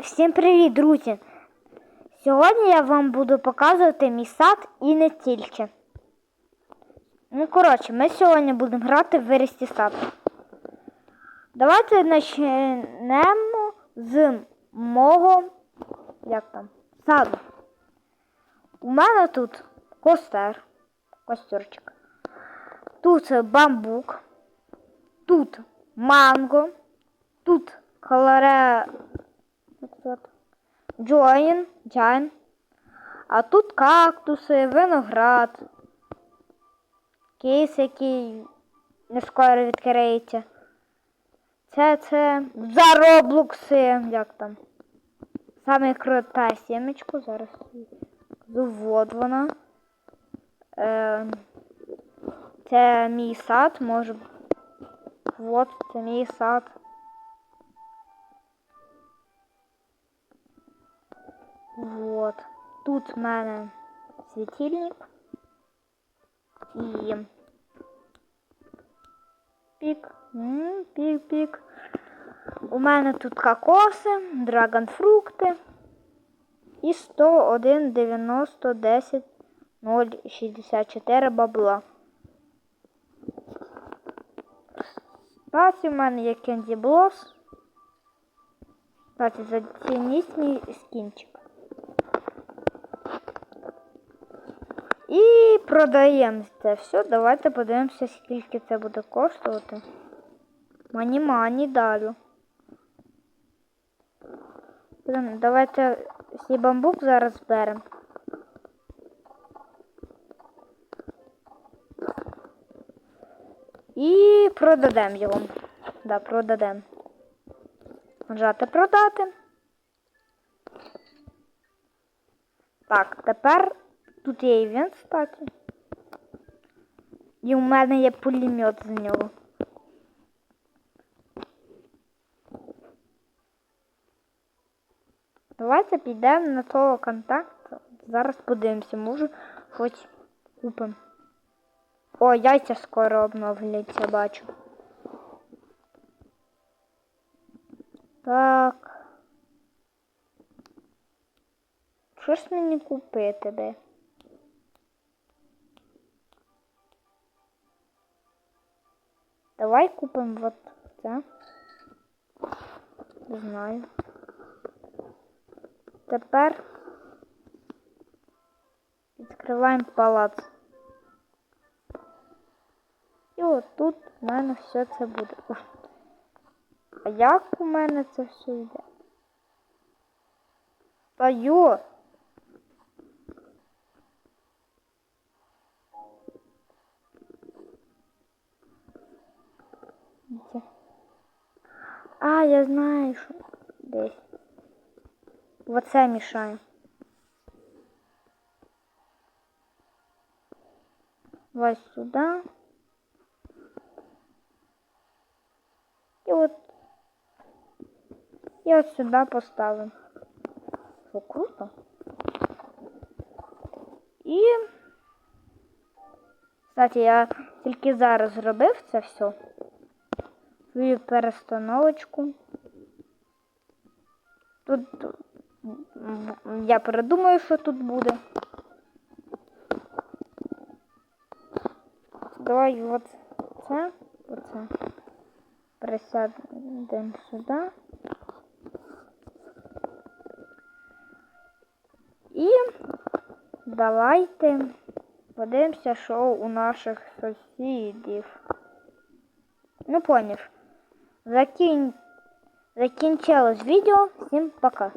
Всім привіт, друзі! Сьогодні я вам буду показувати мій сад і не тільки. Ну, коротше, ми сьогодні будемо грати в вирісті сад. Давайте почнемо з мого як там, саду. У мене тут костер, костерчик. Тут бамбук, тут манго, тут колоре звати? Джоїн, Джайн. А тут кактуси, виноград, кейс, який не скоро відкриється. Це це зароблукси, як там. Саме крута сімечку, зараз вот вона. Е, це мій сад, може. Вот, це мій сад. Вот. Тут в мене світильник і пік. М, Пік, пік. У мене тут кокоси, драгонфрукти і 101 90 10 064 бабла. Кстати, у мене є Candy Bloss. Кстати, зацініть мій скінчик. І продаємо це все. Давайте подивимося, скільки це буде коштувати. Мані мані далі. Давайте свій бамбук зараз зберемо. І продадемо його. Да, продадемо. Нажати продати. Так, тепер тут є івент, кстати. І у мене є пулемет з нього. Давайте підемо на того контакту. Зараз подивимося, може хоч купимо. О, яйця скоро обновляться, бачу. Так. Що ж мені купити би? Давай купимо вот це. Не знаю. Тепер відкриваємо палац. І тут в мене все це буде. А як у мене це все йде? Та йо! А, я знаю, що десь. Оце мішає. Ось сюди. І от і от сюди поставимо. Що круто? І кстати, я тільки зараз зробив це все. Свою перестановочку. Тут я передумаю, що тут буде. Давай от це, оце. Присядемо сюди. І давайте подивимося, що у наших сусідів. Ну, поняв. Закін... Закінчилось відео. Всім пока.